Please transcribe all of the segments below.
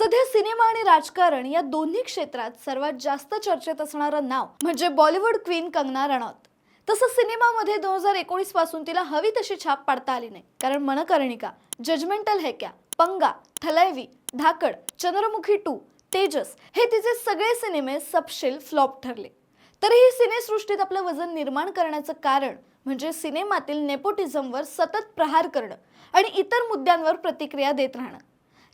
सध्या सिनेमा आणि राजकारण या दोन्ही क्षेत्रात सर्वात जास्त चर्चेत असणारं नाव म्हणजे बॉलिवूड क्वीन कंगना रनौत. तसं सिनेमामध्ये दोन हजार एकोणीसपासून तिला हवी तशी छाप पाडता आली नाही. कारण मनकर्णिका जजमेंटल है क्या पंगा थलैवी धाकड चंद्रमुखी टू तेजस हे तिचे सगळे सिनेमे सपशेल फ्लॉप ठरले. तरीही सिनेसृष्टीत आपलं वजन निर्माण करण्याचं कारण म्हणजे सिनेमातील नेपोटिझमवर सतत प्रहार करणं आणि इतर मुद्द्यांवर प्रतिक्रिया देत राहणं.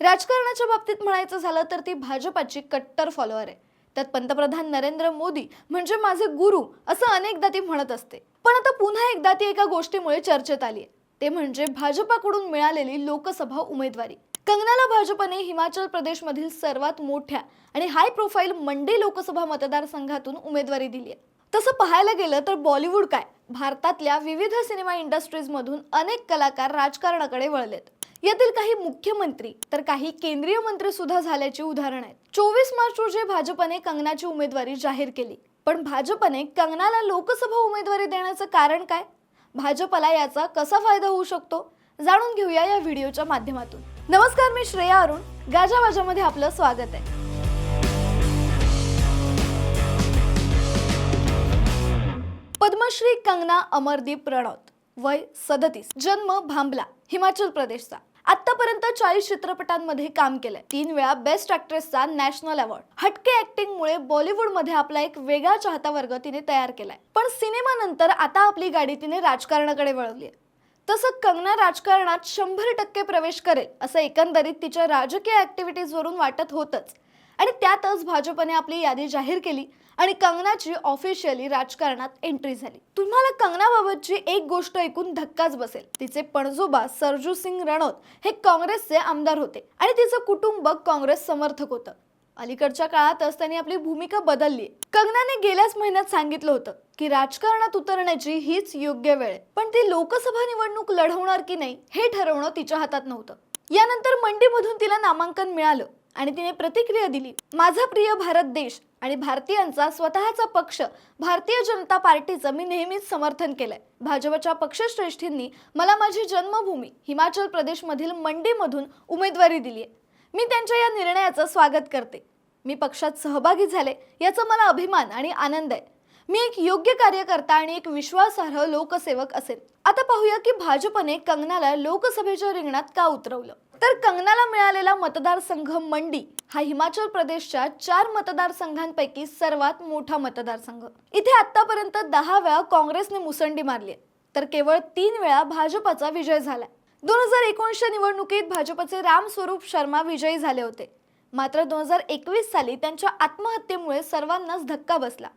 राजकारणाच्या बाबतीत म्हणायचं झालं तर ती भाजपाची कट्टर फॉलोअर आहे. त्यात पंतप्रधान नरेंद्र मोदी म्हणजे माझे गुरु असं अनेकदा ती म्हणत असते. पण आता पुन्हा एकदा ती एका गोष्टीमुळे चर्चेत आली आहे. ते म्हणजे भाजपाकडून मिळालेली लोकसभा उमेदवारी. कंगनाला भाजपने हिमाचल प्रदेशमधील सर्वात मोठ्या आणि हाय प्रोफाईल मंडी लोकसभा मतदारसंघातून उमेदवारी दिली आहे. तसं पाहायला गेलं तर बॉलिवूड काय? भारतातल्या विविध सिनेमा इंडस्ट्रीजमधून अनेक कलाकार राजकारणाकडे वळलेत. यातील काही मुख्यमंत्री तर काही केंद्रीय मंत्री सुद्धा झाल्याची उदाहरण आहेत. चोवीस मार्च रोजी भाजपने कंगनाची उमेदवारी जाहीर केली. पण भाजपने कंगनाला लोकसभा उमेदवारी देण्याचं कारण काय? भाजपला याचा कसा फायदा होऊ शकतो? जाणून घेऊया या व्हिडिओच्या माध्यमातून. नमस्कार मी श्रेया अरुण. गाजावाजामध्ये आपलं स्वागत आहे. पद्मश्री कंगना अमरदीप प्रणोत वय सदतीस जन्म भांबला हिमाचल प्रदेशचा. आतापर्यंत चाळीस चित्रपटांमध्ये काम केलंय. तीन वेळा बेस्ट ऍक्ट्रेसचा नॅशनल अवॉर्ड हटके ऍक्टिंगमुळे बॉलिवूडमध्ये आपला एक वेगळा चाहता वर्ग तिने तयार केलाय. पण सिनेमानंतर आता आपली गाडी तिने राजकारणाकडे वळवली तसं कंगना राजकारणात शंभर टक्के प्रवेश करेल असं एकंदरीत तिच्या राजकीय ऍक्टिव्हिटीजवरून वाटत होतच. आणि त्यातच भाजपने आपली यादी जाहीर केली आणि कंगनाची ऑफिशियली राजकारणात एंट्री झाली. तुम्हाला कंगनाबाबतची एक गोष्ट ऐकून धक्काच बसेल. तिचे पणजोबा सरजू सिंग रणौत हे काँग्रेसचे आमदार होते आणि तिचं कुटुंब काँग्रेस समर्थक होतं. अलीकडच्या काळातच त्यांनी आपली भूमिका बदलली. कंगनाने गेल्याच महिन्यात सांगितलं होतं की राजकारणात उतरण्याची हीच योग्य वेळ पण ती लोकसभा निवडणूक लढवणार की नाही हे ठरवणं तिच्या हातात नव्हतं. यानंतर मंडीमधून तिला नामांकन मिळालं. आणि तिने प्रतिक्रिया दिली माझा प्रिय भारत देश आणि भारतीयांचा स्वतःचा पक्ष भारतीय जनता पार्टीचं मी नेहमीच समर्थन केलंय. भाजपच्या पक्षश्रेष्ठींनी मला माझी जन्मभूमी हिमाचल प्रदेशमधील मंडीमधून उमेदवारी दिली आहे. मी त्यांच्या या निर्णयाचं स्वागत करते. मी पक्षात सहभागी झाले याचा मला अभिमान आणि आनंद आहे. मी एक योग्य कार्यकर्ता आणि एक विश्वासार्ह लोकसेवक असेल आता पाहूया की भाजपने कंगनाला लोकसभेच्या रिंगणात का उतरवलं? तर कंगनाला मिळालेला मतदारसंघ मंडी हा हिमाचल प्रदेशच्या चार मतदारसंघांपैकी सर्वात मोठा मतदारसंघ. इथे आतापर्यंत दहा वेळा काँग्रेसने मुसंडी मारली तर केवळ तीन वेळा भाजपाचा विजय झालाय. दोन हजार एकोणीसच्या निवडणुकीत भाजपचे रामस्वरूप शर्मा विजयी झाले होते. मात्र दोन हजार एकवीस साली त्यांच्या आत्महत्येमुळे सर्वांनाच धक्का बसला.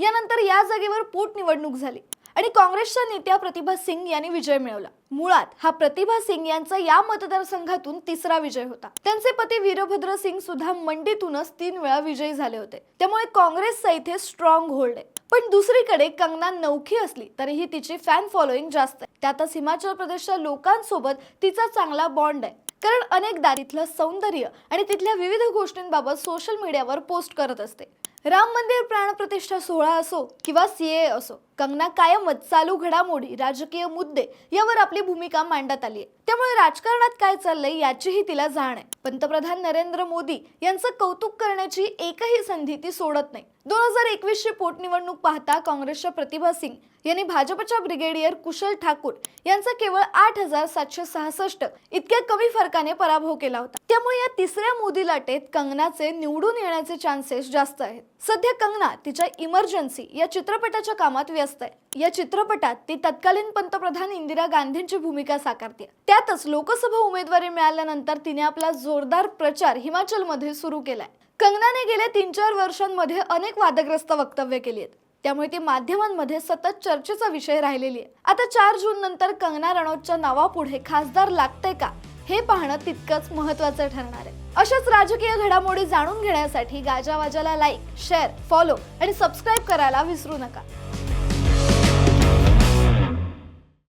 यानंतर या जागेवर पोटनिवडणूक झाली आणि काँग्रेसच्या नेत्या प्रतिभा सिंग यांनी विजय मिळवला. मुळात हा प्रतिभा सिंग यांचा या मतदारसंघातून तिसरा विजय होता. त्यांचे पती वीरभद्र सिंग सुद्धा मंडीतूनच तीन वेळा विजयी झाले होते. त्यामुळे काँग्रेसचा इथे स्ट्रॉंग होल्ड आहे. पण दुसरीकडे कंगना नौखी असली तरीही तिची फॅन फॉलोईंग जास्त आहे. त्यातच हिमाचल प्रदेशच्या लोकांसोबत तिचा चांगला बॉन्ड आहे. कारण अनेकदा तिथलं सौंदर्य आणि तिथल्या विविध गोष्टींबाबत सोशल मीडियावर पोस्ट करत असते. राम मंदिर प्राणप्रतिष्ठा सोहळा असो किंवा सीए असो कंगना कायमच चालू घडामोडी राजकीय मुद्दे यावर आपली भूमिका मांडत आली आहे त्यामुळे राजकारणात काय चाललंय याचीही तिला जाण आहे. पंतप्रधान नरेंद्र मोदी यांचं कौतुक करण्याची एकही संधी ती सोडत नाही. दोन हजार एकवीस ची पोटनिवडणूक पाहता काँग्रेसच्या प्रतिभा सिंग यांनी भाजपच्या ब्रिगेडियर कुशल ठाकूर यांचा केवळ आठ हजार सातशे सहासष्ट इतक्या कमी फरकाने पराभव केला होता. त्यामुळे या तिसऱ्या मोदी लाटेत कंगनाचे निवडून येण्याचे चान्सेस जास्त आहेत. सध्या कंगना तिच्या इमर्जन्सी या चित्रपटाच्या कामात व्यस्त आहे. या चित्रपटात ती तत्कालीन पंतप्रधान इंदिरा गांधींची भूमिका साकारते. त्यातच लोकसभा उमेदवारी मिळाल्यानंतर तिने आपला जोरदार प्रचार हिमाचलमध्ये सुरू केलाय. कंगनाने गेल्या तीन चार वर्षांमध्ये अनेक वादग्रस्त वक्तव्य केली आहेत. त्यामुळे ती माध्यमांमध्ये सतत चर्चेचा विषय राहिलेली आहे. आता चार जून नंतर कंगना रणौतच्या नावापुढे खासदार लागतंय का हे पाहणं तितकंच महत्वाचं ठरणार आहे. अशाच राजकीय घडामोडी जाणून घेण्यासाठी गाजावाजाला लाईक शेअर फॉलो आणि सबस्क्राईब करायला विसरू नका.